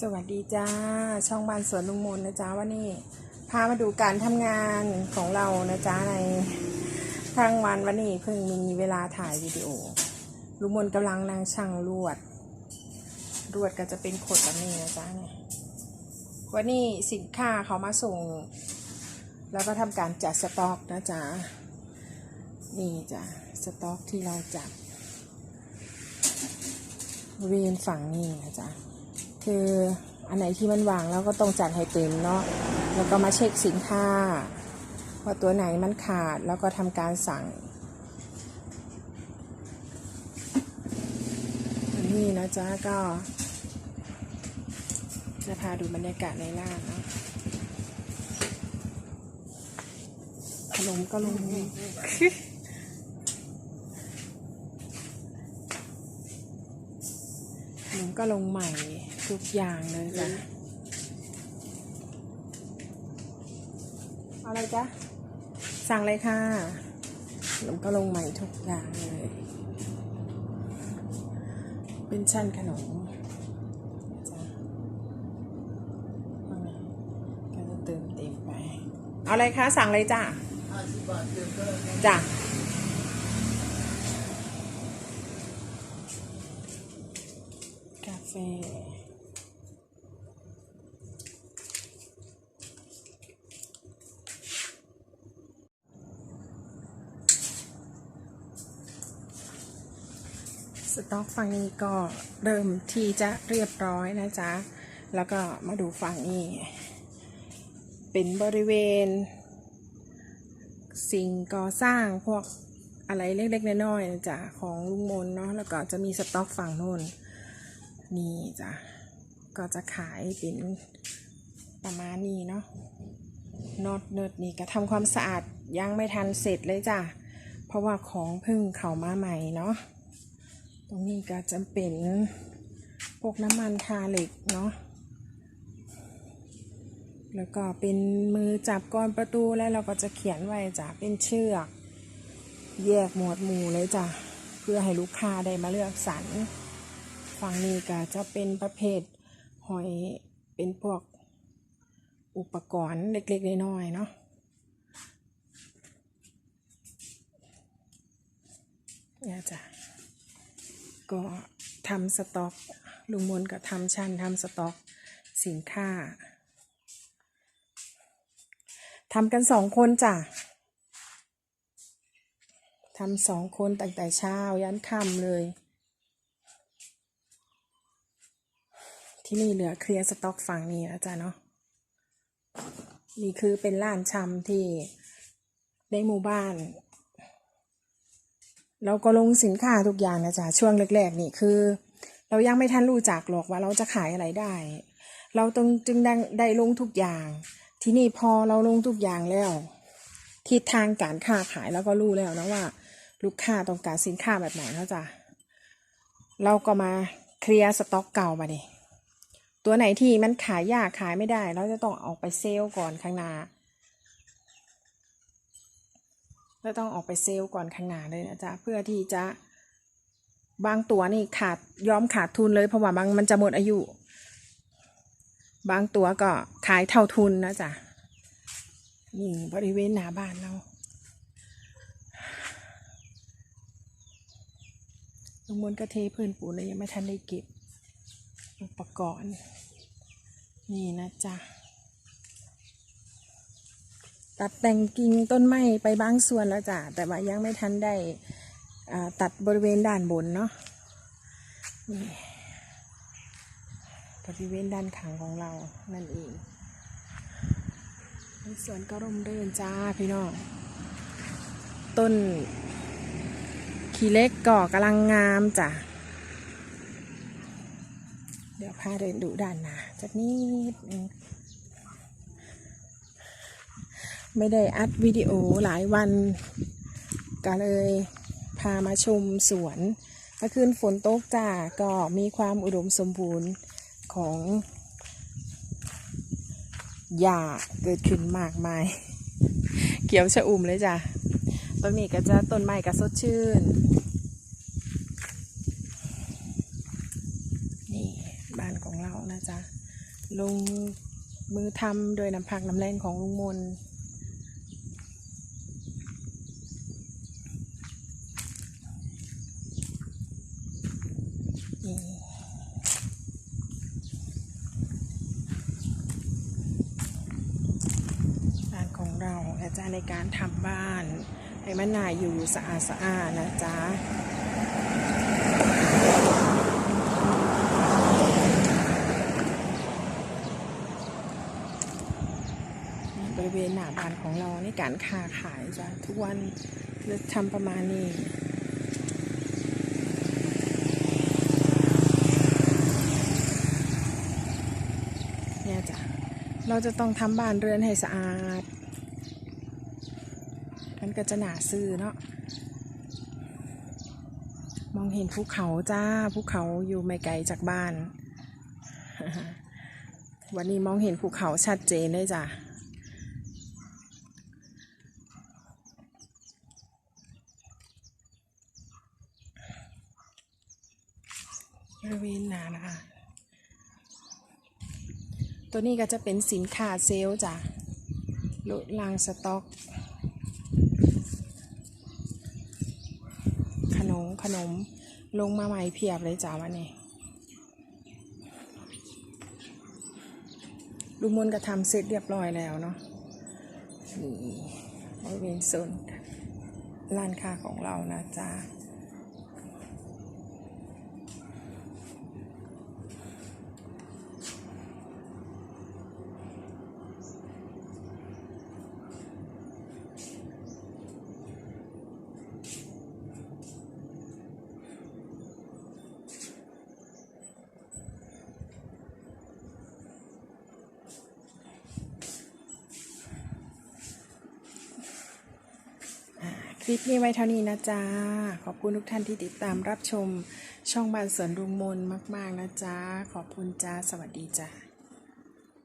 สวัสดีจ้า ช่องบ้านสวนลุงมนนะจ๊ะวันนี้พามาดูการทำงานของเรานะจ๊ะในทั้งวันวันนี้เพิ่งมีเวลาถ่ายวิดีโอ ลุงมนกำลังนั่งช่างลวดลวดก็จะเป็นขดแบบนี้นะจ๊ะเนี่ยวันนี้สินค้าเขามาส่ง แล้วก็ทำการจัดสต็อกนะจ๊ะนี่จ้ะสต็อกที่เราจัดบริเวณฝั่งนี้นะจ๊ะ คืออันไหนที่มันวางแล้วก็ต้องจัดให้เต็มเนาะแล้วก็มาเช็คสินค้าว่าตัวไหนมันขาดแล้วก็ทำการสั่งอันนี้นะจ๊ะก็ จะพาดูบรรยากาศในร้านเนาะขนมก็ลงขนมก็ลงใหม่ ทุกอย่างเลยจ้ะเอาอะไรจ๊ะ สั่งเลยค่ะขนมก็ลงใหม่ทุกอย่างเลย เป็นชั้นขนมจ้ะว่าไงก็จะเติมเต็มไป เอาอะไรคะสั่งเลยจ้ะจ้ะกาแฟ สต็อกฝั่งนี้ก็เริ่มที่จะเรียบร้อยนะจ๊ะ แล้วก็มาดูฝั่งนี้ เป็นบริเวณ สิ่งก่อสร้างพวกอะไรเล็กๆน้อยๆนะจ๊ะของลุงมนเนาะ แล้วก็จะมีสต็อกฝั่งโน้นนี่จ้ะ ก็จะขายเป็นประมาณนี้เนาะนอตเนิร์ดนี่ก็ทำความสะอาดยังไม่ทันเสร็จเลยจ้ะ เพราะว่าของพิ่งเข้ามาใหม่เนาะ ตรงนี้ก็จะเป็นพวกน้ำมันทาเหล็กเนาะแล้วก็เป็นมือจับก้อนประตูแล้วเราก็จะเขียนไว้จ้ะเป็นเชือก แยกหมวดหมู่เลยจ้ะเพื่อให้ลูกค้าได้มาเลือกสรรฝั่งนี้ก็จะเป็นประเภทหอยเป็นพวกอุปกรณ์เล็กๆน้อยๆเนาะเนี่ยจ้ะ ก็ทำสต็อก ลุงมนก็ทำชั้นทำสต็อกสินค้าทำกันสองคนจ้ะทำสองคนตั้งแต่เช้ายันค่ำเลย ที่นี่เหลือเคลียร์สต็อกฝั่งนี้แล้วจ้ะเนาะนี่คือเป็นร้านชำที่ในหมู่บ้าน เราก็ลงสินค้าทุกอย่างนะจ๊ะช่วงแรกๆนี่คือ เรายังไม่ทันรู้จักหรอกว่าเราจะขายอะไรได้ เราต้องจึงได้ได้ลงทุกอย่าง ที่นี่พอเราลงทุกอย่างแล้วทิศทางการค้าขายแล้วก็รู้แล้วนะว่า ลูกค้าต้องการสินค้าแบบไหนนะจ๊ะเราก็มาเคลียร์สต็อกเก่ามาดิตัวไหนที่มันขายยากขายไม่ได้ เราจะต้องออกไปเซลล์ก่อนข้างหน้า เราต้องออกไปเซลล์ก่อนข้างหน้าเลยนะจ๊ะเพื่อที่จะบางตัวนี่ขาดยอมขาดทุนเลย เพราะว่าบางมันจะหมดอายุ บางตัวก็ขายเท่าทุนนะจ๊ะนี่บริเวณหน้าบ้านเราลงมนต์ก็เทพื้นปูนเลยยังไม่ทันได้เก็บอุปกรณ์ นี่นะจ๊ะ ตัดแต่งกิ่งต้นไม้ไปบางส่วนแล้วจ้ะแต่ว่ายังไม่ทันได้ตัดบริเวณด้านบนเนาะนี่บริเวณด้านข้างของเรานั่นเองในสวนก็ร่มรื่นจ้าพี่น้องต้น ขี้เล็กก่อกำลังงามจ้ะ เดี๋ยวพาเดินดูด้านหน้าจักนิดนึง ไม่ได้อัดวิดีโอหลายวันก็เลยพามาชมสวนเมื่อคืนฝนตกจ้าก็มีความอุดมสมบูรณ์ของหญ้าเกิดขึ้นมากมาย เขียวชะอุ่มเลยจ้ะตรงนี้ก็จะต้นไม้ก็สดชื่น นี่บ้านของเรานะจ๊ะลงมือทำโดยน้ำพักน้ำแรงของลุงมนบ้านของเรา นะจ๊ะในการทำบ้านให้มันน่าอยู่สะอาดสะอาดนะจ๊ะบริเวณหน้าบ้านของเราในการค้าขายจ้ะทุกวันจะทำประมาณนี้เนี่ยจ้ะเราจะต้องทำบ้านเรือนให้สะอาด มันก็จะหนาซื่อเนาะมองเห็นภูเขาจ้าภูเขาอยู่ไม่ไกลจากบ้าน วันนี้มองเห็นภูเขาชัดเจนเลยจ้ะบริเวณหนานะคะ ตัวนี้ก็จะเป็นสินค้าเซลล์จ้ะลดลางสต็อก ขน มขนมลงมาใหม่เพียบเลยจ้าวันนี้ลุงมนก็ทำเสร็จเรียบร้อยแล้วเนาะนี่บริเวณโซนร้านค้าของเรานะจ้า คลิปนี้ไว้เท่านี้นะจ๊ะ ขอบคุณทุกท่านที่ติดตามรับชมช่องบ้านสวนรุงมนมาก ๆ นะจ๊ะ ขอบคุณจ้า สวัสดีจ้า